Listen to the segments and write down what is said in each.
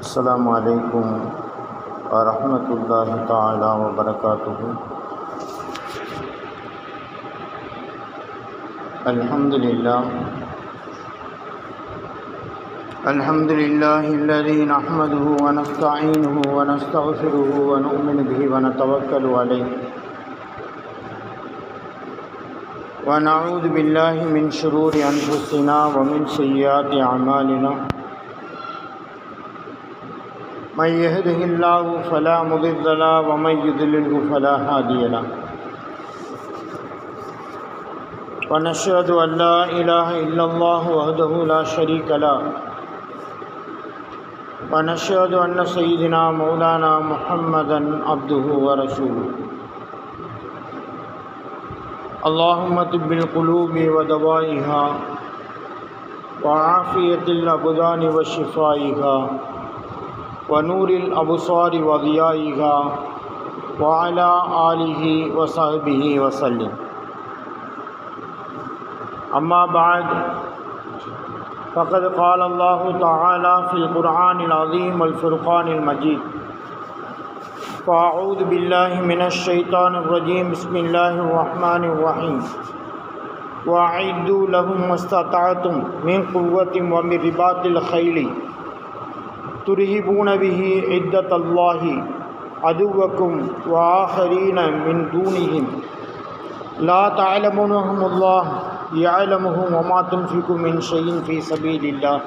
السلام عليكم ورحمة الله تعالى وبركاته الحمد لله الحمد لله الذي نحمده ونستعينه ونستغفره ونؤمن به ونتوكل عليه ونعوذ بالله من شرور أنفسنا ومن سيئات أعمالنا من يهده الله فلا مضل له ومن يضلله فلا هادي له. ونشهد أن لا إله إلا الله وحده لا شريك له. ونشهد أن سيدنا مولانا محمدا عبده ورسوله. اللهم طب القلوب ودوائها وعافية الأبدان وشفائها. ونور الأبصار وضيائها وعلى آله وصحبه وسلم. أما بعد فقد قال الله تعالى في القرآن العظيم والفرقان المجيد فأعوذ بالله من الشيطان الرجيم بسم الله الرحمن الرحيم. وأعدوا لهم ما استطعتم من قوة ومن رباط الخيل. ترهبون به عدة الله عدوكم وآخرين من دونهم. لا تعلمونهم الله يعلمهم وما تنفقوا من شيء في سبيل الله.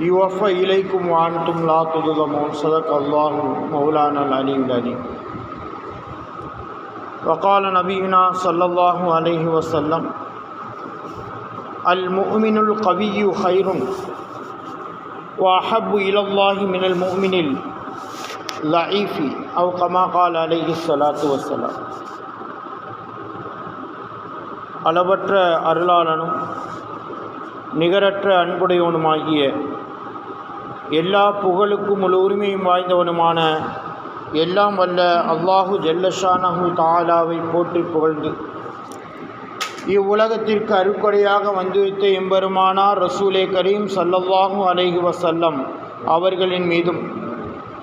يوفى إليكم وأنتم لا تظلمون. صدق الله مولانا العلي العليم وقال نبينا صلى الله عليه وسلم المؤمن القوي خير وأحب إلى الله من المؤمن الضعيف أو كما قال عليه الصلاة والسلام அளவற்ற அருளாளனும் நிகரற்ற அன்புடையவனுமாகிய எல்லா புகழுக்கும் முழு உரிமையும் வாய்ந்தவனுமான எல்லாம் வல்ல அல்லாஹு ஜல்லஷானஹு தாலாவை போற்றி புகழ்ந்து இவ்வுலகத்திற்கு அருக்கொடையாக வந்துவித்த எம்பெருமானார் ரசூலே கரீம் சல்லல்லாஹு அலைஹி வசல்லம் அவர்களின் மீதும்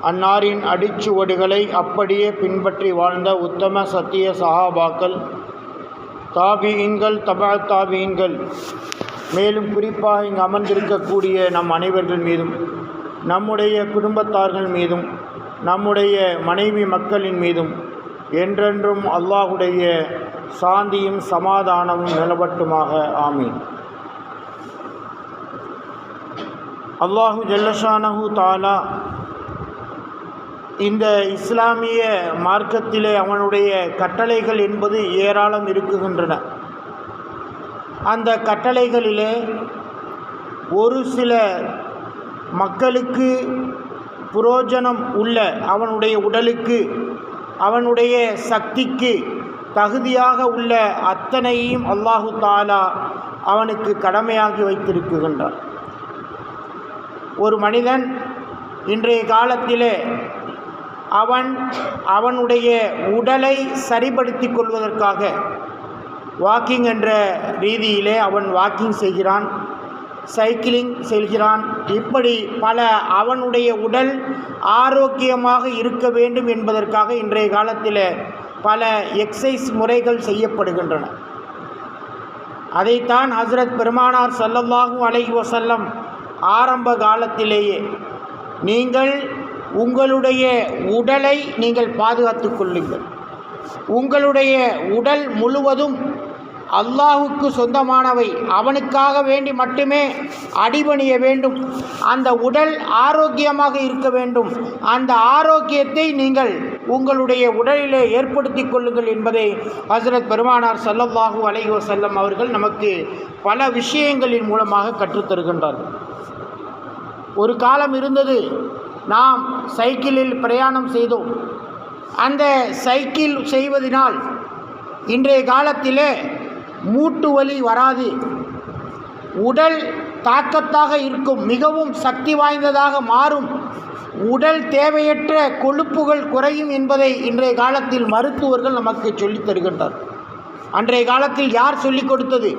அன்னாரின் அடிச்சுவடுகளை அப்படியே பின்பற்றி வாழ்ந்த உத்தம சத்திய சஹாபாக்கள் தாபியின்கள் தபா தாபியின்கள் மேலும் குறிப்பாக இங்கு அமர்ந்திருக்கக்கூடிய நம் அனைவர்கள் மீதும் நம்முடைய குடும்பத்தார்கள் மீதும் நம்முடைய மனைவி மக்களின் மீதும் என்றென்றும் அல்லாஹுடைய சாந்தியும் சமாதானமும் நிலவட்டுமாக. ஆமீன். அல்லாஹு ஜல்லஷானஹு தாலா இந்த இஸ்லாமிய மார்க்கத்திலே அவனுடைய கட்டளைகள் என்பது ஏராளம் இருக்குகின்றன. அந்த கட்டளைகளிலே ஒரு சில மக்களுக்கு புரோஜனம் உள்ள அவனுடைய உடலுக்கு அவனுடைய சக்திக்கு தகுதியாக உள்ள அத்தனையும் அல்லாஹு தாலா அவனுக்கு கடமையாகி வைத்திருக்குகின்றான். ஒரு மனிதன் இன்றைய காலத்திலே அவன் அவனுடைய உடலை சரிப்படுத்தி கொள்வதற்காக வாக்கிங் என்ற ரீதியிலே அவன் வாக்கிங் செய்கிறான். சைக்கிளிங் செல்கிறான். இப்படி பல அவனுடைய உடல் ஆரோக்கியமாக இருக்க வேண்டும் என்பதற்காக இன்றைய காலத்தில் பல எக்ஸசைஸ் முறைகள் செய்யப்படுகின்றன. அதைத்தான் ஹசரத் பெருமானார் சல்லல்லாஹூ அலைஹி வசல்லம் ஆரம்ப காலத்திலேயே நீங்கள் உங்களுடைய உடலை நீங்கள் பாதுகாத்து கொள்ளுங்கள். உங்களுடைய உடல் முழுவதும் அல்லாஹுக்கு சொந்தமானவை. அவனுக்காக வேண்டி மட்டுமே அடிபணிய வேண்டும். அந்த உடல் ஆரோக்கியமாக இருக்க வேண்டும். அந்த ஆரோக்கியத்தை நீங்கள் உங்களுடைய உடலிலே ஏற்படுத்தி கொள்ளுங்கள் என்பதை ஹசரத் பெருமானார் சல்லல்லாஹு அலைஹி வசல்லம் அவர்கள் நமக்கு பல விஷயங்களின் மூலமாக கற்றுத்தருகின்றார்கள் ஒரு காலம் இருந்தது நாம் சைக்கிளில் பிரயாணம் செய்தோம். அந்த சைக்கிள் செய்வதனால் இன்றைய காலத்திலே மூட்டு வலி வராது. உடல் தாக்கத்தாக இருக்கும் மிகவும் சக்தி வாய்ந்ததாக மாறும். உடல் தேவையற்ற கொழுப்புகள் குறையும் என்பதை இன்றைய காலத்தில் மருத்துவர்கள் நமக்கு சொல்லித் தருகின்றார். அன்றைய காலத்தில் யார் சொல்லிக் கொடுத்தது?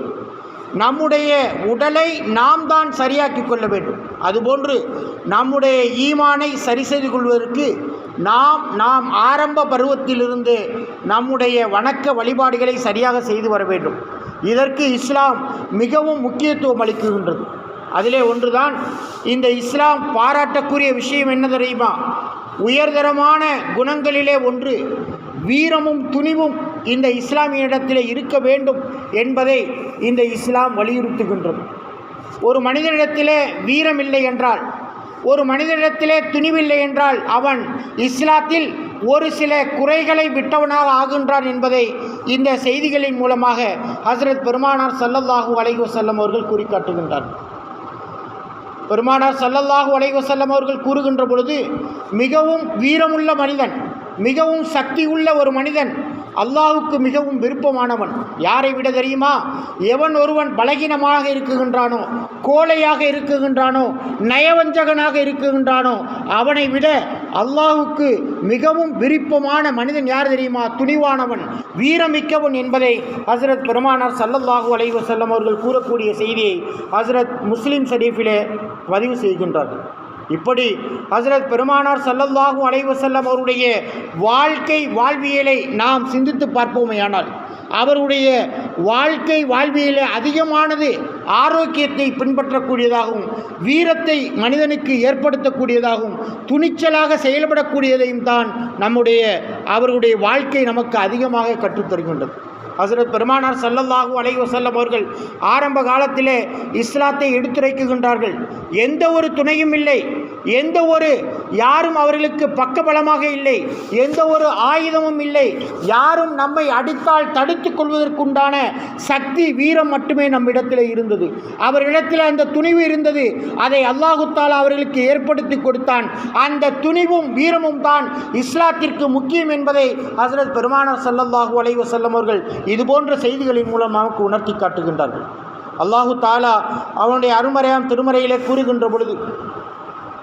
நம்முடைய உடலை நாம் தான் சரியாக்கி கொள்ள வேண்டும். அதுபோன்று நம்முடைய ஈமானை சரி செய்து கொள்வதற்கு நாம் நாம் ஆரம்ப பருவத்திலிருந்து நம்முடைய வணக்க வழிபாடுகளை சரியாக செய்து வர வேண்டும். இதற்கு இஸ்லாம் மிகவும் முக்கியத்துவம் அளிக்கின்றது. அதிலே ஒன்றுதான் இந்த இஸ்லாம் பாராட்டக்கூடிய விஷயம் என்ன தெரியுமா? உயர்தரமான குணங்களிலே ஒன்று வீரமும் துணிவும் இந்த இஸ்லாமியிடத்தில் இருக்க வேண்டும் என்பதை இந்த இஸ்லாம் வலியுறுத்துகின்றது. ஒரு மனிதனிடத்திலே வீரம் இல்லை என்றால் ஒரு மனிதனிடத்திலே துணிவில்லை என்றால் அவன் இஸ்லாத்தில் ஒரு சில குறைகளை விட்டவனாக ஆகின்றான் என்பதை இந்த செய்திகளின் மூலமாக ஹசரத் பெருமானார் சல்லல்லாஹு அலைஹி அவர்கள் குறிக்காட்டுகின்றார் பெருமானார் சல்லல்லாஹு அலைஹி அவர்கள் கூறுகின்ற பொழுது மிகவும் வீரமுள்ள மனிதன் மிகவும் சக்தி உள்ள ஒரு மனிதன் அல்லாஹுக்கு மிகவும் விருப்பமானவன். யாரை விட தெரியுமா? எவன் ஒருவன் பலகீனமாக இருக்குகின்றானோ கோழையாக இருக்குகின்றானோ நயவஞ்சகனாக இருக்குகின்றானோ அவனை விட அல்லாஹுக்கு மிகவும் விருப்பமான மனிதன் யார் தெரியுமா? துணிவானவன் வீரமிக்கவன் என்பதை ஹசரத் பெருமானார் சல்லல்லாஹு அலைவசல்லம் அவர்கள் கூறக்கூடிய செய்தியை ஹசரத் முஸ்லீம் ஷரீஃபிலே பதிவு செய்கின்றார்கள். இப்படி ஹசரத் பெருமானார் சல்லல்லாஹு அலைஹி வஸல்லம் அவருடைய வாழ்க்கை வாழ்வியலை நாம் சிந்தித்து பார்ப்போமேயானால் அவருடைய வாழ்க்கை வாழ்வியலே அதிகமானது ஆரோக்கியத்தை பின்பற்றக்கூடியதாகவும் வீரத்தை மனிதனுக்கு ஏற்படுத்தக்கூடியதாகவும் துணிச்சலாக செயல்படக்கூடியதையும் தான் நம்முடைய அவருடைய வாழ்க்கை நமக்கு அதிகமாக கற்றுத்தருகின்றது. ஹசரத் பெருமானார் சல்லல்லாஹு அலைஹி வஸல்லம் அவர்கள் ஆரம்ப காலத்திலே இஸ்லாத்தை எடுத்துரைக்குகின்றார்கள். எந்த ஒரு துணையும் இல்லை. எந்த ஒரு யாரும் அவர்களுக்கு பக்கபலமாக இல்லை. எந்த ஒரு ஆயுதமும் இல்லை. யாரும் நம்மை அடித்தால் தடுத்துக் கொள்வதற்குண்டான சக்தி வீரம் மட்டுமே நம்மிடத்தில் இருந்தது. அவரிடத்தில் அந்த துணிவு இருந்தது. அதை அல்லாஹு தாலா அவர்களுக்கு ஏற்படுத்தி கொடுத்தான். அந்த துணிவும் வீரமும் தான் இஸ்லாத்திற்கு முக்கியம் என்பதை ஹசரத் பெருமானார் சல்லல்லாஹு அலைவ செல்லம் அவர்கள் இதுபோன்ற செய்திகளின் மூலம் நமக்கு உணர்த்தி காட்டுகின்றார்கள். அல்லாஹு தாலா அவனுடைய அருமறையாம் திருமறையிலே கூறுகின்ற பொழுது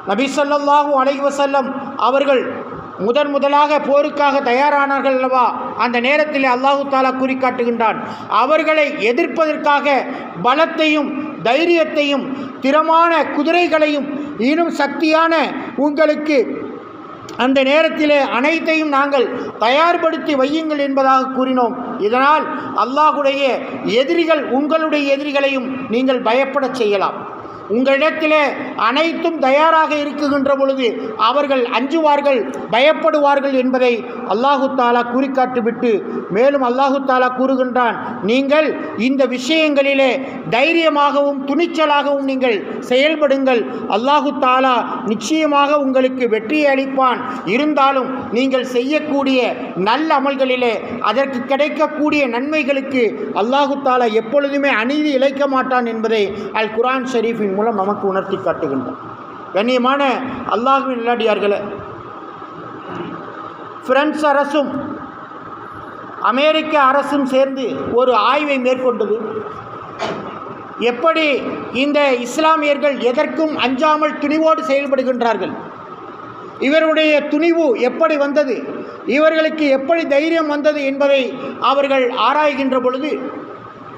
நபி ஸல்லல்லாஹு அலைஹி அவர்கள் முதன் முதலாக போருக்காக தயாரானார்கள் அல்லவா? அந்த நேரத்தில் அல்லாஹு தாலா குறிக்காட்டுகின்றான் அவர்களை எதிர்ப்பதற்காக பலத்தையும் தைரியத்தையும் திறமான குதிரைகளையும் இன்னும் சக்தியான உங்களுக்கு அந்த நேரத்திலே அனைத்தையும் நாங்கள் தயார்படுத்தி வையுங்கள் என்பதாக கூறினோம். இதனால் அல்லாஹுடைய எதிரிகள் உங்களுடைய எதிரிகளையும் நீங்கள் பயப்படச் செய்யலாம். உங்களிடத்தில் அனைத்தும் தயாராக இருக்குகின்ற பொழுது அவர்கள் அஞ்சுவார்கள் பயப்படுவார்கள் என்பதை அல்லாஹு தாலா கூறிக்காட்டிவிட்டு மேலும் அல்லாஹு தாலா கூறுகின்றான் நீங்கள் இந்த விஷயங்களிலே தைரியமாகவும் துணிச்சலாகவும் நீங்கள் செயல்படுங்கள். அல்லாஹு தாலா நிச்சயமாக உங்களுக்கு வெற்றியை அளிப்பான். இருந்தாலும் நீங்கள் செய்யக்கூடிய நல்ல அமல்களிலே அதற்கு கிடைக்கக்கூடிய நன்மைகளுக்கு அல்லாஹு தாலா எப்பொழுதுமே அநீதி இழைக்க மாட்டான் என்பதை அல் குரான் ஷரீஃபின் மூலம் நமக்கு உணர்த்தி காட்டுகின்றான் கண்ணியமான அல்லாஹுவின் இல்லாடியார்களே பிரெஞ்சு அரசும் அமெரிக்க அரசும் சேர்ந்து ஒரு ஆய்வை மேற்கொண்டது. எப்படி இந்த இஸ்லாமியர்கள் எதற்கும் அஞ்சாமல் துணிவோடு செயல்படுகின்றார்கள்? இவருடைய துணிவு எப்படி வந்தது? இவர்களுக்கு எப்படி தைரியம் வந்தது என்பதை அவர்கள் ஆராய்கின்ற பொழுது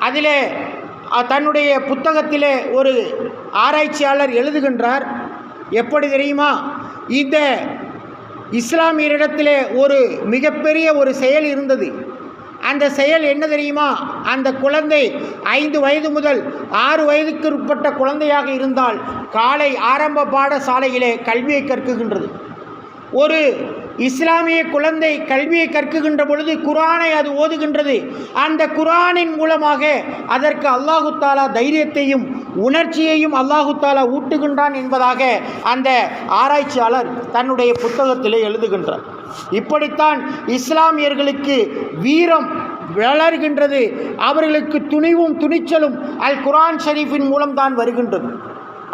அதிலே தன்னுடைய புத்தகத்திலே ஒரு ஆராய்ச்சியாளர் எழுதுகின்றார். எப்படி தெரியுமா? இந்த இஸ்லாமியரிடத்திலே ஒரு மிகப்பெரிய ஒரு செயல் இருந்தது. அந்த செயல் என்ன தெரியுமா? அந்த குழந்தை ஐந்து வயது முதல் ஆறு வயதுக்கு உட்பட்ட குழந்தையாக இருந்தால் காலை ஆரம்ப பாடசாலையிலே கல்வியை கற்குகின்றது. ஒரு இஸ்லாமிய குழந்தை கல்வியை கற்குகின்ற பொழுது குரானை அது ஓதுகின்றது. அந்த குரானின் மூலமாக அதற்கு அல்லாஹு தாலா தைரியத்தையும் உணர்ச்சியையும் அல்லாஹு தாலா ஊட்டுகின்றான் என்பதாக அந்த ஆராய்ச்சியாளர் தன்னுடைய புத்தகத்திலே எழுதுகின்றார். இப்படித்தான் இஸ்லாமியர்களுக்கு வீரம் வளர்கின்றது. அவர்களுக்கு துணிவும் துணிச்சலும் அல் குரான் ஷரீஃபின் மூலம்தான் வருகின்றது.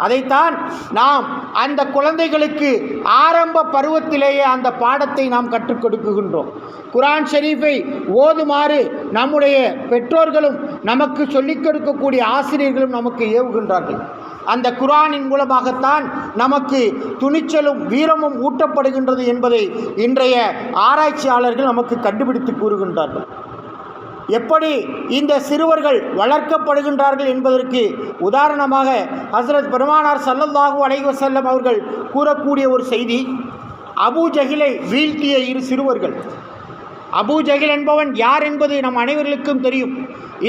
அதைத்தான் நாம் அந்த குழந்தைகளுக்கு ஆரம்ப பருவத்திலேயே அந்த பாடத்தை நாம் கற்றுக் கொடுக்குகின்றோம். குரான் ஷெரீஃபை ஓதுமாறு நம்முடைய பெற்றோர்களும் நமக்கு சொல்லிக் கொடுக்கக்கூடிய ஆசிரியர்களும் நமக்கு ஏவுகின்றார்கள். அந்த குரானின் மூலமாகத்தான் நமக்கு துணிச்சலும் வீரமும் ஊட்டப்படுகின்றது என்பதை இன்றைய ஆராய்ச்சியாளர்கள் நமக்கு கண்டுபிடித்து கூறுகின்றார்கள். எப்படி இந்த சிறுவர்கள் வளர்க்கப்படுகின்றார்கள் என்பதற்கு உதாரணமாக ஹசரத் பெருமானார் சல்லல்லாஹு அலைஹி அவர்கள் கூறக்கூடிய ஒரு செய்தி அபு ஜஹிலை வீழ்த்திய இரு சிறுவர்கள். அபு ஜஹில் என்பவன் யார் என்பது நம் அனைவர்களுக்கும் தெரியும்.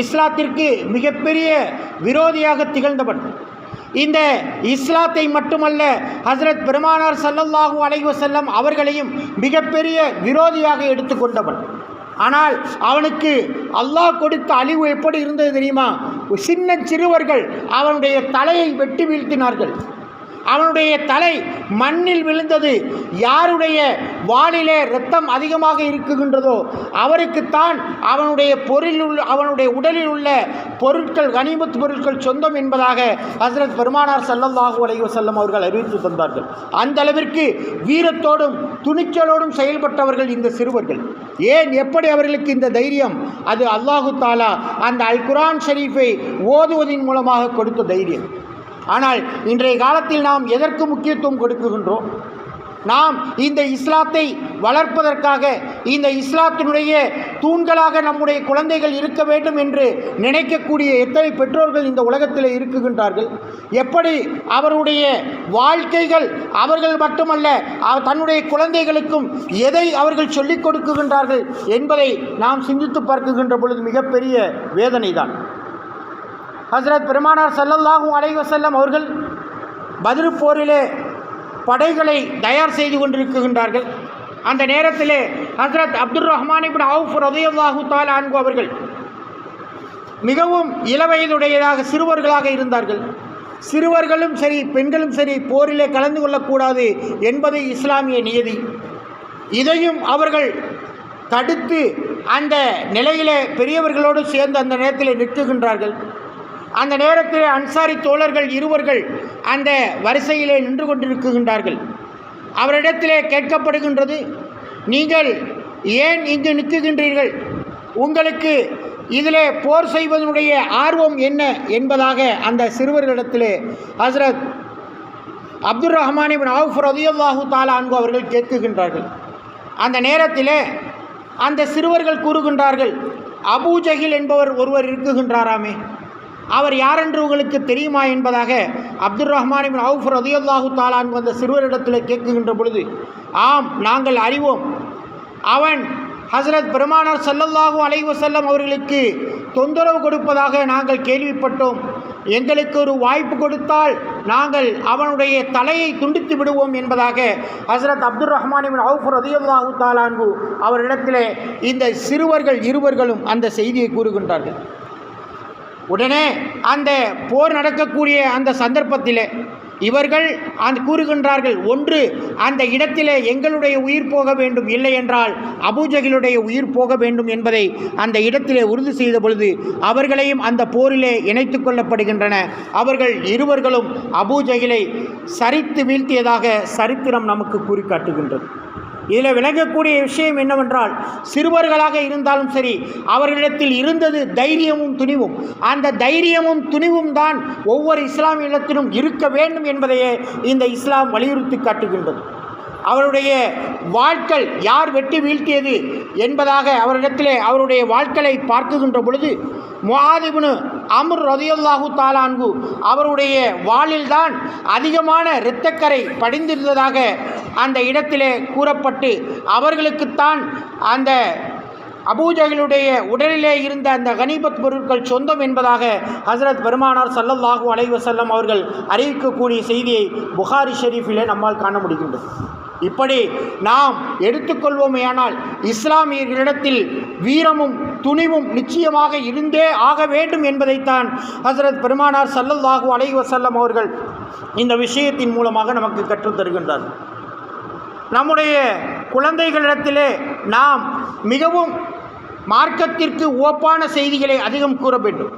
இஸ்லாத்திற்கு மிகப்பெரிய விரோதியாக திகழ்ந்தவன். இந்த இஸ்லாத்தை மட்டுமல்ல ஹசரத் பெருமானார் சல்லல்லாஹு அலைவசல்லம் அவர்களையும் மிகப்பெரிய விரோதியாக எடுத்துக்கொண்டவன் ஆனால் அவனுக்கு அல்லாஹ் கொடுத்த அழிவு எப்படி இருந்தது தெரியுமா? சின்ன சிறுவர்கள் அவனுடைய தலையை வெட்டி வீழ்த்தினார்கள். அவனுடைய தலை மண்ணில் விழுந்தது. யாருடைய வாளிலே ரத்தம் அதிகமாக இருக்குகின்றதோ அவருக்குத்தான் அவனுடைய பொருளில் உள்ள அவனுடைய உடலில் உள்ள பொருட்கள் கனிமத் பொருட்கள் சொந்தம் என்பதாக ஹசரத் பெருமானார் சல்லல்லாஹு அலைஹி வஸல்லம் அவர்கள் அறிவித்து தந்தார்கள். அந்த அளவிற்கு வீரத்தோடும் துணிச்சலோடும் செயல்பட்டவர்கள் இந்த சிறுவர்கள். ஏன்? எப்படி அவர்களுக்கு இந்த தைரியம்? அது அல்லாஹு தாலா அந்த அல் குரான் ஷரீஃபை ஓதுவதின் மூலமாக கொடுத்த தைரியம். ஆனால் இன்றைய காலத்தில் நாம் எதற்கு முக்கியத்துவம் கொடுக்குகின்றோம்? நாம் இந்த இஸ்லாத்தை வளர்ப்பதற்காக இந்த இஸ்லாத்தினுடைய தூண்களாக நம்முடைய குழந்தைகள் இருக்க வேண்டும் என்று நினைக்கக்கூடிய எத்தனை பெற்றோர்கள் இந்த உலகத்தில் இருக்குகின்றார்கள்? எப்படி அவருடைய வாழ்க்கைகள் அவர்கள் மட்டுமல்ல தன்னுடைய குழந்தைகளுக்கும் எதை அவர்கள் சொல்லிக் கொடுக்குகின்றார்கள் என்பதை நாம் சிந்தித்து பார்க்குகின்ற பொழுது மிகப்பெரிய வேதனை தான் ஹசரத் பெருமானார் செல்லல்லாகும் அலைவசல்லம் அவர்கள் பதில் போரிலே படைகளை தயார் செய்து கொண்டிருக்கின்றார்கள். அந்த நேரத்தில் ஹசரத் அப்துல் ரஹ்மான் இப்னு அவுஃப் ரதியல்லாஹு தஆலா அன்ஹு அவர்கள் மிகவும் இளவயதுடையதாக சிறுவர்களாக இருந்தார்கள். சிறுவர்களும் சரி பெண்களும் சரி போரிலே கலந்து கொள்ளக்கூடாது என்பது இஸ்லாமிய நியதி. இதையும் அவர்கள் தடுத்து அந்த நிலையிலே பெரியவர்களோடு சேர்ந்து அந்த நேரத்தில் நிற்குகின்றார்கள். அந்த நேரத்தில் அன்சாரி தோழர்கள் இருவர்கள் அந்த வரிசையிலே நின்று கொண்டிருக்கின்றார்கள். அவரிடத்திலே கேட்கப்படுகின்றது நீங்கள் ஏன் இங்கு நிற்குகின்றீர்கள்? உங்களுக்கு இதிலே போர் செய்வதனுடைய ஆர்வம் என்ன? என்பதாக அந்த சிறுவர்களிடத்திலே Hazrat Abdul Rahman ibn Awf ரதியல்லாஹு தாலா அன்பு அவர்கள் கேட்குகின்றார்கள். அந்த நேரத்திலே அந்த சிறுவர்கள் கூறுகின்றார்கள் அபூஜஹில் என்பவர் ஒருவர் இருக்குகின்றாராமே? அவர் யாரென்று உங்களுக்கு தெரியுமா என்பதாக அப்துல் ரஹ்மான் இப்னு அவுஃப் ரதியுல்லாஹு தாலான் வந்த அந்த சிறுவரிடத்தில் கேட்குகின்ற பொழுது ஆம் நாங்கள் அறிவோம். அவன் ஹசரத் பெருமானார் சல்லல்லாஹு அலைவு செல்லம் அவர்களுக்கு தொந்தரவு கொடுப்பதாக நாங்கள் கேள்விப்பட்டோம். எங்களுக்கு ஒரு வாய்ப்பு கொடுத்தால் நாங்கள் அவனுடைய தலையை துண்டித்து விடுவோம் என்பதாக ஹசரத் அப்துல் ரஹ்மான் அவுஃப் ரதியுல்லாஹு தாலான்பு அவரிடத்திலே இந்த சிறுவர்கள் இருவர்களும் அந்த செய்தியை கூறுகின்றார்கள். உடனே அந்த போர் நடக்கக்கூடிய அந்த சந்தர்ப்பத்தில் இவர்கள் அந்த கூறுகின்றார்கள் ஒன்று அந்த இடத்திலே எங்களுடைய உயிர் போக வேண்டும் இல்லை என்றால் அபூஜகிலுடைய உயிர் போக வேண்டும் என்பதை அந்த இடத்திலே உறுதி செய்த பொழுது அவர்களையும் அந்த போரிலே இணைத்து கொள்ளப்படுகின்றன. அவர்கள் இருவர்களும் அபூஜகிலை சரித்து வீழ்த்தியதாக சரித்திரம் நமக்கு கூறி காட்டுகின்றது. இதில் விளங்கக்கூடிய விஷயம் என்னவென்றால் சிறுவர்களாக இருந்தாலும் சரி அவர்களிடத்தில் இருந்தது தைரியமும் துணிவும். அந்த தைரியமும் துணிவும் தான் ஒவ்வொரு இஸ்லாமியத்திலும் இருக்க வேண்டும் என்பதையே இந்த இஸ்லாம் வலியுறுத்தி காட்டுகின்றது. அவருடைய வாழ்க்கள் யார் வெட்டி வீழ்த்தியது என்பதாக அவரிடத்திலே அவருடைய வாழ்க்கையை பார்க்குகின்ற பொழுது முகாதிபுனு அமர் ரதியுல்லாஹு தாலான்கு அவருடைய வாளில்தான் அதிகமான இரத்தக்கரை படிந்திருந்ததாக அந்த இடத்திலே கூறப்பட்டு அவர்களுக்குத்தான் அந்த அபூஜகளுடைய உடலிலே இருந்த அந்த கனிபத் பொருட்கள் சொந்தம் என்பதாக ஹசரத் பெருமானார் சல்லல்லாஹூ அலைவசல்லம் அவர்கள் அறிவிக்கக்கூடிய செய்தியை புகாரி ஷெரீஃபிலே நம்மால் காண முடிகின்றது. இப்படி நாம் எடுத்துக்கொள்வோமேயானால் இஸ்லாமியர்களிடத்தில் வீரமும் துணிவும் நிச்சயமாக இருந்தே ஆக வேண்டும் என்பதைத்தான் ஹசரத் பெருமானார் சல்லல்லாஹு அலைஹி வசல்லம் அவர்கள் இந்த விஷயத்தின் மூலமாக நமக்கு கற்று தருகின்றார். நம்முடைய குழந்தைகளிடத்திலே நாம் மிகவும் மார்க்கத்திற்கு ஓப்பான செய்திகளை அதிகம் கூற வேண்டும்.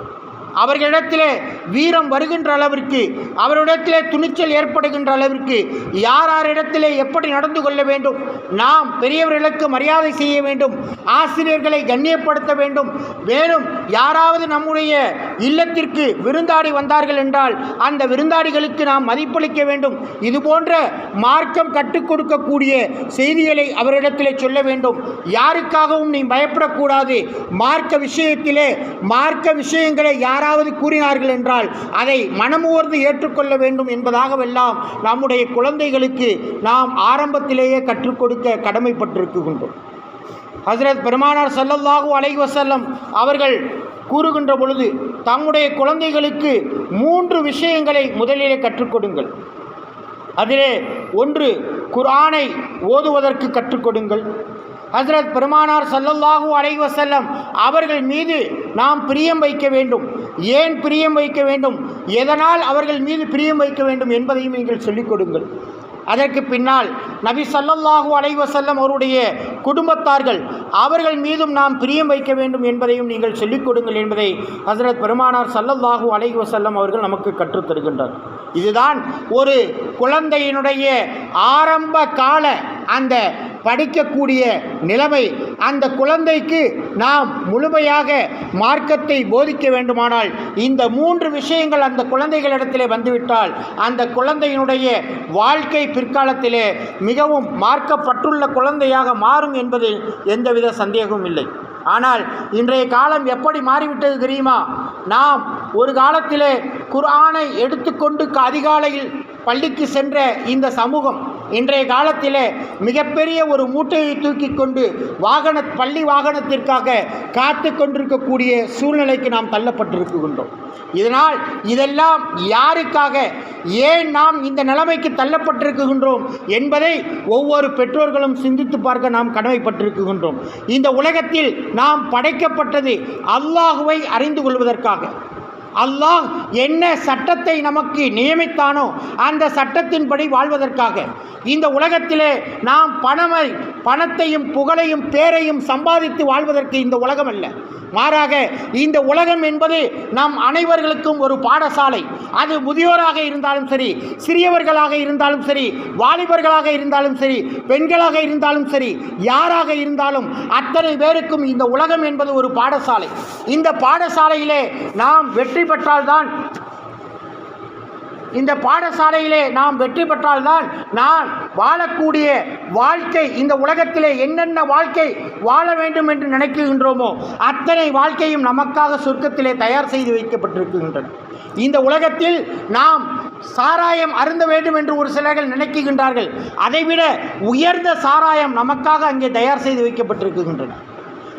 அவர்களிடத்திலே வீரம் வருகின்ற அளவிற்கு அவரிடத்திலே துணிச்சல் ஏற்படுகின்ற அளவிற்கு யார் யாரிடத்திலே எப்படி நடந்து கொள்ள வேண்டும்? நாம் பெரியவர்களுக்கு மரியாதை செய்ய வேண்டும் ஆசிரியர்களை கண்ணியப்படுத்த வேண்டும். மேலும் யாராவது நம்முடைய இல்லத்திற்கு விருந்தாடி வந்தார்கள் என்றால் அந்த விருந்தாடிகளுக்கு நாம் மதிப்பளிக்க வேண்டும். இது போன்ற மார்க்கம் கற்றுக் கொடுக்கக்கூடிய செய்திகளை அவரிடத்திலே சொல்ல வேண்டும். யாருக்காகவும் நீ பயப்படக்கூடாது. மார்க்க விஷயத்திலே மார்க்க விஷயங்களை யார் யாராவது கூறினார்கள் என்றால் அதை மனமுவர்ந்து ஏற்றுக்கொள்ள வேண்டும் என்பதாகவெல்லாம் நம்முடைய குழந்தைகளுக்கு நாம் ஆரம்பத்திலேயே கற்றுக் கொடுக்க கடமைப்பட்டிருக்கின்றோம். ஹசரத் பெருமானார் ஸல்லல்லாஹு அலை வசல்லம் அவர்கள் கூறுகின்ற பொழுது தம்முடைய குழந்தைகளுக்கு மூன்று விஷயங்களை முதலிலே கற்றுக் கொடுங்கள். அதிலே ஒன்று குரானை ஓதுவதற்கு கற்றுக் ஹசரத் பெருமானார் ஸல்லல்லாஹு அலைஹி அவர்கள் மீது நாம் பிரியம் வைக்க வேண்டும். ஏன் பிரியம் வைக்க வேண்டும்? எதனால் அவர்கள் மீது பிரியம் வைக்க வேண்டும் என்பதையும் நீங்கள் சொல்லிக் கொடுங்கள். அதற்கு பின்னால் நபி சல்லல்லாஹு அலைஹி செல்லம் அவருடைய குடும்பத்தார்கள் அவர்கள் மீதும் நாம் பிரியம் வைக்க வேண்டும் என்பதையும் நீங்கள் சொல்லிக் கொடுங்கள் என்பதை ஹசரத் பெருமானார் சல்லல்லாஹு அலைஹி செல்லம் அவர்கள் நமக்கு கற்றுத்தருகின்றார் இதுதான் ஒரு குழந்தையினுடைய ஆரம்ப கால அந்த படிக்கக்கூடிய நிலைமை. அந்த குழந்தைக்கு நாம் முழுமையாக மார்க்கத்தை போதிக்க வேண்டுமானால் இந்த மூன்று விஷயங்கள் அந்த குழந்தைகளிடத்திலே வந்துவிட்டால் அந்த குழந்தையினுடைய வாழ்க்கை பிற்காலத்திலே மிகவும் மார்க்கப்பட்டுள்ள குழந்தையாக மாறும் என்பதில் எந்தவித சந்தேகமும் இல்லை. ஆனால் இன்றைய காலம் எப்படி மாறிவிட்டது தெரியுமா? நாம் ஒரு காலத்திலே குர்ஆனை எடுத்துக்கொண்டு அதிகாலையில் பள்ளிக்கு சென்ற இந்த சமூகம் இன்றைய காலத்திலே மிகப்பெரிய ஒரு மூட்டையை தூக்கி கொண்டு வாகன பள்ளி வாகனத்திற்காக காத்து கொண்டிருக்கக்கூடிய சூழ்நிலைக்கு நாம் தள்ளப்பட்டிருக்கின்றோம். இதனால் இதெல்லாம் யாருக்காக ஏன் நாம் இந்த நிலைமைக்கு தள்ளப்பட்டிருக்கின்றோம் என்பதை ஒவ்வொரு பெற்றோர்களும் சிந்தித்து பார்க்க நாம் கடமைப்பட்டிருக்கின்றோம். இந்த உலகத்தில் நாம் படைக்கப்பட்டது அல்லாஹுவை அறிந்து கொள்வதற்காக. அல்லாஹ் என்ன சட்டத்தை நமக்கு நியமித்தானோ அந்த சட்டத்தின்படி வாழ்வதற்காக. இந்த உலகத்திலே நாம் பணமை பணத்தையும் புகழையும் பேரையும் சம்பாதித்து வாழ்வதற்கு இந்த உலகம் அல்ல மாறாக இந்த உலகம் என்பது நம் அனைவர்களுக்கும் ஒரு பாடசாலை. அது முதியோராக இருந்தாலும் சரி சிறியவர்களாக இருந்தாலும் சரி வாலிபர்களாக இருந்தாலும் சரி பெண்களாக இருந்தாலும் சரி யாராக இருந்தாலும் அத்தனை பேருக்கும் இந்த உலகம் என்பது ஒரு பாடசாலை. இந்த பாடசாலையிலே நாம் வெற்றி பெற்றால்தான். இந்த பாடசாலையிலே நாம் வெற்றி பெற்றால்தான் நான் வாழக்கூடிய வாழ்க்கை இந்த உலகத்திலே என்னென்ன வாழ்க்கை வாழ வேண்டும் என்று நினைக்கின்றோமோ அத்தனை வாழ்க்கையும் நமக்காக சொர்க்கத்திலே தயார் செய்து வைக்கப்பட்டிருக்கின்றன. இந்த உலகத்தில் நாம் சாராயம் அருந்த வேண்டும் என்று ஒரு சிலர்கள் நினைக்கின்றார்கள். அதைவிட உயர்ந்த சாராயம் நமக்காக அங்கே தயார் செய்து வைக்கப்பட்டிருக்கின்றன.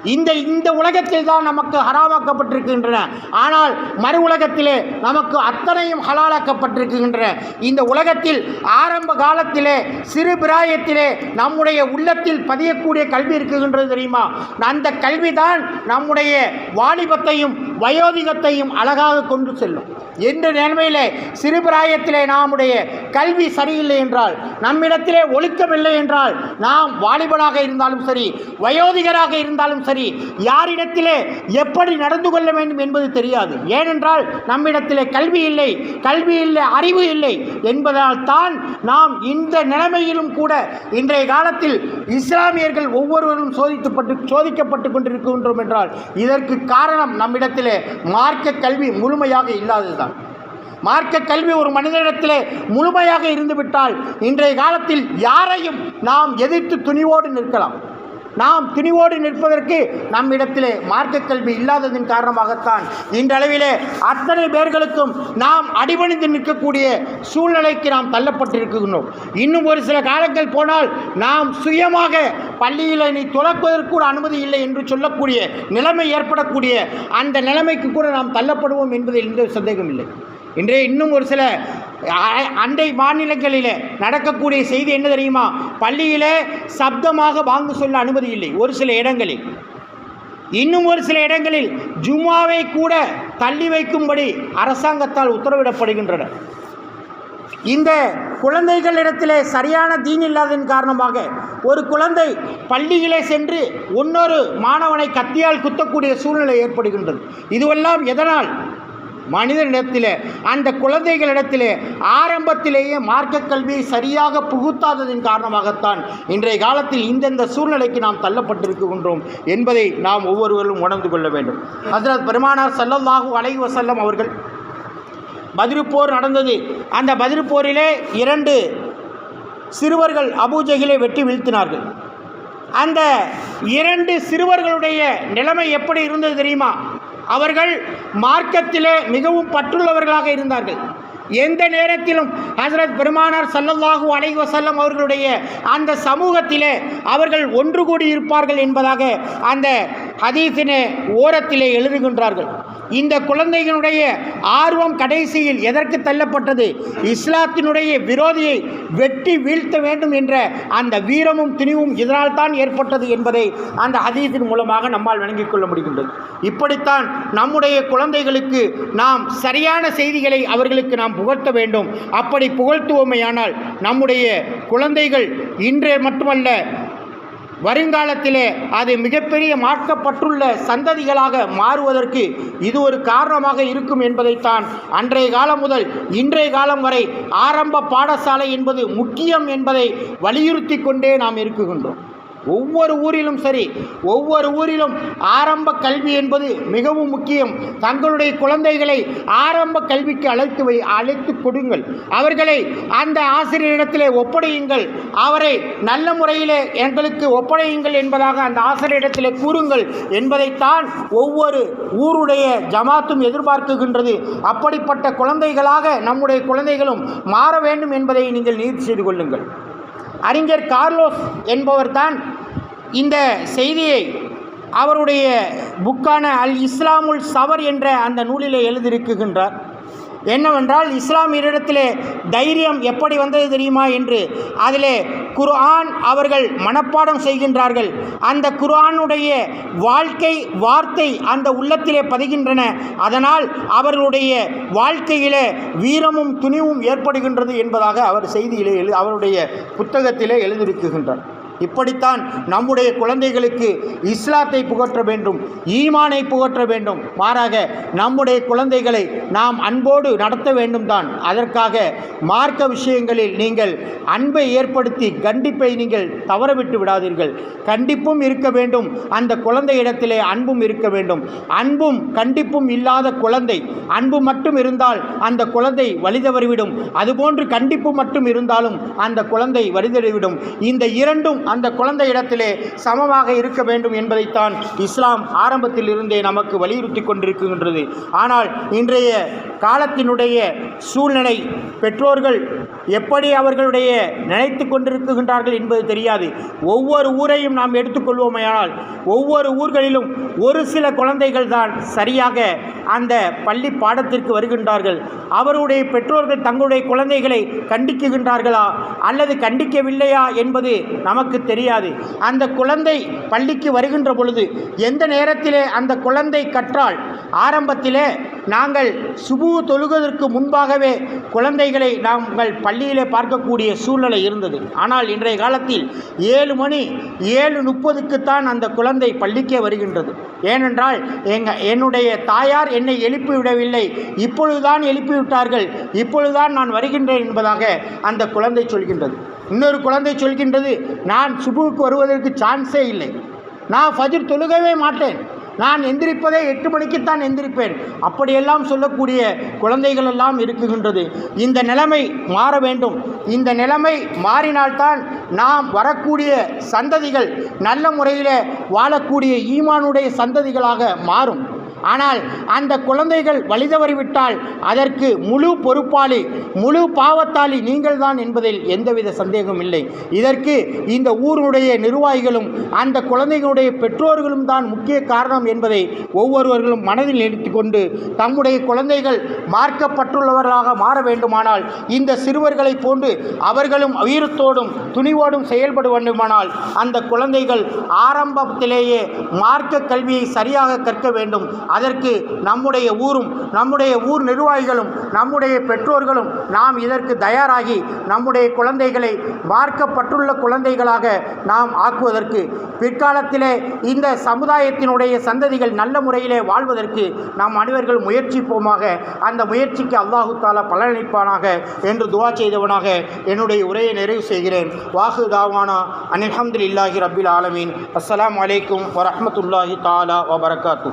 இந்த இந்த உலகத்தில் தான் நமக்கு ஹராமாக்கப்பட்டிருக்கின்றன. ஆனால் மறு உலகத்திலே நமக்கு அத்தனையும் ஹலாலாக்கப்பட்டிருக்கின்றன. இந்த உலகத்தில் ஆரம்ப காலத்திலே சிறு பிராயத்திலே நம்முடைய உள்ளத்தில் பதியக்கூடிய கல்வி இருக்குகின்றது தெரியுமா? அந்த கல்வி தான் நம்முடைய வாலிபத்தையும் வயோதிகத்தையும் அழகாக கொண்டு செல்லும். என்ற நிலைமையிலே சிறு பிராயத்திலே நம்முடைய கல்வி சரியில்லை என்றால் நம்மிடத்திலே ஒழுக்கமில்லை என்றால் நாம் வாலிபனாக இருந்தாலும் சரி வயோதிகராக இருந்தாலும் சரி யாரிடத்திலே எப்படி நடந்து கொள்ள வேண்டும் என்பது தெரியாது. ஏனென்றால் நம்மிடத்திலே கல்வி இல்லை கல்வி இல்லை அறிவு இல்லை என்பதால் தான் நாம் இந்த நிலைமையிலும் கூட இன்றைய காலத்தில் இஸ்லாமியர்கள் ஒவ்வொருவரும் சோதிக்கப்பட்டு சோதிக்கப்பட்டு கொண்டிருக்கின்றோம் என்றால் இதற்கு காரணம் நம்மிடத்திலே மார்க்க கல்வி முழுமையாக இல்லாததுதான். மார்க்க கல்வி ஒரு மனிதனிடத்தில் முழுமையாக இருந்துவிட்டால் இன்றைய காலத்தில் யாரையும் நாம் எதிர்த்து துணிவோடு நிற்கலாம். நாம் துணிவோடு நிற்பதற்கு நம்மிடத்திலே மார்க்க கல்வி இல்லாததின் காரணமாகத்தான். இன்றளவிலே அத்தனை பேர்களுக்கும் நாம் அடிபணிந்து நிற்கக்கூடிய சூழ்நிலைக்கு நாம் தள்ளப்பட்டிருக்கின்றோம். இன்னும் ஒரு சில காலங்கள் போனால் நாம் சுயமாக பள்ளியில் நீ துறக்குவதற்கு கூட அனுமதி இல்லை என்று சொல்லக்கூடிய நிலைமை ஏற்படக்கூடிய அந்த நிலைமைக்கு கூட நாம் தள்ளப்படுவோம் என்பதில் எந்த சந்தேகம் இல்லை இன்றைய இன்னும் ஒரு சில அண்டை மாநிலங்களில் நடக்கக்கூடிய செய்தி என்ன தெரியுமா? பள்ளியிலே சப்தமாக வாங்க சொல்ல அனுமதி இல்லை ஒரு சில இடங்களில். இன்னும் ஒரு சில இடங்களில் ஜும்மாவை கூட தள்ளி வைக்கும்படி அரசாங்கத்தால் உத்தரவிடப்படுகின்றன. இந்த குழந்தைகளிடத்திலே சரியான தீன் இல்லாததன் காரணமாக ஒரு குழந்தை பள்ளியிலே சென்று இன்னொரு மாணவனை கத்தியால் குத்தக்கூடிய சூழ்நிலை ஏற்படுகின்றது. இதுவெல்லாம் எதனால்? மனிதனிடத்திலே அந்த குழந்தைகளிடத்திலே ஆரம்பத்திலேயே மார்க்க கல்வியை சரியாக புகுத்தாததின் காரணமாகத்தான் இன்றைய காலத்தில் இந்தந்த சூழ்நிலைக்கு நாம் தள்ளப்பட்டிருக்கின்றோம் என்பதை நாம் ஒவ்வொருவரும் உணர்ந்து கொள்ள வேண்டும். ஹசரத் பெருமானார் ஸல்லல்லாஹு அலை வசல்லம் அவர்கள் பதிருப்போர் நடந்தது. அந்த பதிருப்போரிலே இரண்டு சிறுவர்கள் அபூஜகிலை வெட்டி வீழ்த்தினார்கள். அந்த இரண்டு சிறுவர்களுடைய நிலைமை எப்படி இருந்தது தெரியுமா? அவர்கள் மார்க்கத்திலே மிகவும் பற்றுள்ளவர்களாக இருந்தார்கள். எந்த நேரத்திலும் ஹசரத் பெருமானார் சல்லல்லாஹூ அலைஹி வசல்லம் அவர்களுடைய அந்த சமூகத்திலே அவர்கள் ஒன்று கூடி இருப்பார்கள் என்பதாக அந்த ஹதீஸினை ஓரத்திலே எழுதுகின்றார்கள். இந்த குழந்தைகளுடைய ஆர்வம் கடைசியில் எதற்கு தள்ளப்பட்டது? இஸ்லாத்தினுடைய விரோதியை வெட்டி வீழ்த்த வேண்டும் என்ற அந்த வீரமும் துணிவும் இதனால் தான் ஏற்பட்டது என்பதை அந்த ஹதீஸின் மூலமாக நம்மால் விளங்கிக் கொள்ள முடிகின்றது. இப்படித்தான் நம்முடைய குழந்தைகளுக்கு நாம் சரியான செய்திகளை அவர்களுக்கு நாம் புகழ்த்த வேண்டும். அப்படி புகழ்த்துவோமையானால் நம்முடைய குழந்தைகள் இன்றே மட்டுமல்ல வருங்காலத்திலே அது மிகப்பெரிய மாற்றப்பட்டுள்ள சந்ததிகளாக மாறுவதற்கு இது ஒரு காரணமாக இருக்கும் என்பதைத்தான் அன்றைய காலம் முதல் இன்றைய காலம் வரை ஆரம்ப பாடசாலை என்பது முக்கியம் என்பதை வலியுறுத்தி கொண்டே நாம் இருக்குகின்றோம். ஒவ்வொரு ஊரிலும் சரி ஒவ்வொரு ஊரிலும் ஆரம்ப கல்வி என்பது மிகவும் முக்கியம். தங்களுடைய குழந்தைகளை ஆரம்ப கல்விக்கு அழைத்து வை அழைத்து கொடுங்கள். அவர்களை அந்த ஆசிரியரிடத்திலே ஒப்படையுங்கள். அவரை நல்ல முறையிலே எங்களுக்கு ஒப்படையுங்கள் என்பதாக அந்த ஆசிரியரிடத்திலே கூறுங்கள் என்பதைத்தான் ஒவ்வொரு ஊருடைய ஜமாத்தும் எதிர்பார்க்குகின்றது. அப்படிப்பட்ட குழந்தைகளாக நம்முடைய குழந்தைகளும் மாற வேண்டும் என்பதை நீங்கள் நீதி செய்து கொள்ளுங்கள். அறிஞர் கார்லோஸ் என்பவர்தான் இந்த செய்தியை அவருடைய புக்கான அல் இஸ்லாமுல் சவர் என்ற அந்த நூலிலே எழுதியிருக்குகின்றார் என்னவென்றால் இஸ்லாமியரிடத்திலே தைரியம் எப்படி வந்தது தெரியுமா என்று. அதிலே குர்ஆன் அவர்கள் மனப்பாடம் செய்கின்றார்கள். அந்த குர்ஆனுடைய வாழ்க்கை வார்த்தை அந்த உள்ளத்திலே பதிகின்றன. அதனால் அவர்களுடைய வாழ்க்கையிலே வீரமும் துணிவும் ஏற்படுகின்றது என்பதாக அவர் செய்தியிலே எழு அவருடைய புத்தகத்திலே எழுதியிருக்கின்றார். இப்படித்தான் நம்முடைய குழந்தைகளுக்கு இஸ்லாத்தை புகற்ற வேண்டும் ஈமானை புகற்ற வேண்டும். மாறாக நம்முடைய குழந்தைகளை நாம் அன்போடு நடத்த வேண்டும் தான் அதற்காக மார்க்க விஷயங்களில் நீங்கள் அன்பை ஏற்படுத்தி கண்டிப்பை நீங்கள் தவறவிட்டு விடாதீர்கள். கண்டிப்பும் இருக்க வேண்டும். அந்த குழந்தையிடத்திலே அன்பும் இருக்க வேண்டும். அன்பும் கண்டிப்பும் இல்லாத குழந்தை அன்பு மட்டும் இருந்தால் அந்த குழந்தை வழிதவறிவிடும் அதுபோன்று கண்டிப்பு மட்டும் இருந்தாலும் அந்த குழந்தை வழிதறிவிடும் இந்த இரண்டும் அந்த குழந்தை இடத்திலே சமமாக இருக்க வேண்டும் என்பதைத்தான் இஸ்லாம் ஆரம்பத்தில் இருந்தே நமக்கு வலியுறுத்தி கொண்டிருக்கின்றது. ஆனால் இன்றைய காலத்தினுடைய சூழ்நிலை பெற்றோர்கள் எப்படி அவர்களுடைய நினைத்து கொண்டிருக்கின்றார்கள் என்பது தெரியாது. ஒவ்வொரு ஊரையும் நாம் எடுத்துக்கொள்வோமையானால் ஒவ்வொரு ஊர்களிலும் ஒரு சில குழந்தைகள் தான் சரியாக அந்த பள்ளி பாடத்திற்கு வருகின்றார்கள். அவருடைய பெற்றோர்கள் தங்களுடைய குழந்தைகளை கண்டிக்குகின்றார்களா அல்லது கண்டிக்கவில்லையா என்பது நமக்கு தெரியாது. அந்த குழந்தை பள்ளிக்கு வருகின்ற பொழுது எந்த நேரத்திலே அந்த குழந்தை கற்றால்? ஆரம்பத்திலே நாங்கள் சுபு தொழுவதற்கு முன்பாகவே குழந்தைகளை நாங்கள் பள்ளியிலே பார்க்கக்கூடிய சூழ்நிலை இருந்தது. ஆனால் இன்றைய காலத்தில் ஏழு மணி ஏழு முப்பதுக்குத்தான் அந்த குழந்தை பள்ளிக்கே வருகின்றது. ஏனென்றால் எங்க என்னுடைய தாயார் என்னை எழுப்பிவிடவில்லை. இப்பொழுதுதான் எழுப்பிவிட்டார்கள். இப்பொழுதுதான் நான் வருகின்றேன் என்பதாக அந்த குழந்தை சொல்கின்றது. இன்னொரு குழந்தை சொல்கின்றது நான் சுபுவுக்கு வருவதற்கு சான்ஸே இல்லை. நான் ஃபஜிர் தொழுகவே மாட்டேன். நான் எந்திரிப்பதே எட்டு மணிக்குத்தான் எந்திரிப்பேன். அப்படியெல்லாம் சொல்லக்கூடிய குழந்தைகள் எல்லாம் இருக்குகின்றது. இந்த நிலைமை மாற வேண்டும். இந்த நிலைமை மாறினால்தான் நாம் வரக்கூடிய சந்ததிகள் நல்ல முறையில் வாழக்கூடிய ஈமானுடைய சந்ததிகளாக மாறும். ஆனால் அந்த குழந்தைகள் வழிதவறிவிட்டால் அதற்கு முழு பொறுப்பாளி முழு பாவத்தாளி நீங்கள்தான் என்பதில் எந்தவித சந்தேகமும் இல்லை. இதற்கு இந்த ஊருடைய நிர்வாகிகளும் அந்த குழந்தைகளுடைய பெற்றோர்களும் தான் முக்கிய காரணம் என்பதை ஒவ்வொருவர்களும் மனதில் நிறுத்தி கொண்டு தம்முடைய குழந்தைகள் மார்க்கப்பட்டுள்ளவர்களாக மாற வேண்டுமானால் இந்த சிறுவர்களைப் போன்று அவர்களும் வீரத்தோடும் துணிவோடும் செயல்பட வேண்டுமானால் அந்த குழந்தைகள் ஆரம்பத்திலேயே மார்க்க கல்வியை சரியாக கற்க வேண்டும். அதற்கு நம்முடைய ஊரும் நம்முடைய ஊர் நிர்வாகிகளும் நம்முடைய பெற்றோர்களும் நாம் இதற்கு தயாராகி நம்முடைய குழந்தைகளை பார்க்கப்பட்டுள்ள குழந்தைகளாக நாம் ஆக்குவதற்கு பிற்காலத்திலே இந்த சமுதாயத்தினுடைய சந்ததிகள் நல்ல முறையிலே வாழ்வதற்கு நாம் அனைவர்கள் முயற்சிப்போமாக அந்த முயற்சிக்கு அல்லாஹு தாலா பலனளிப்பானாக என்று துவா செய்தவனாக என்னுடைய உரையை நிறைவு செய்கிறேன். வாகு தாவானா அனில்ஹம்துலில்லாஹி ரபில் ஆலமீன். அஸ்லாம் வலைக்கும் வரமத்துல்லாஹி தாலா வபரகாத்து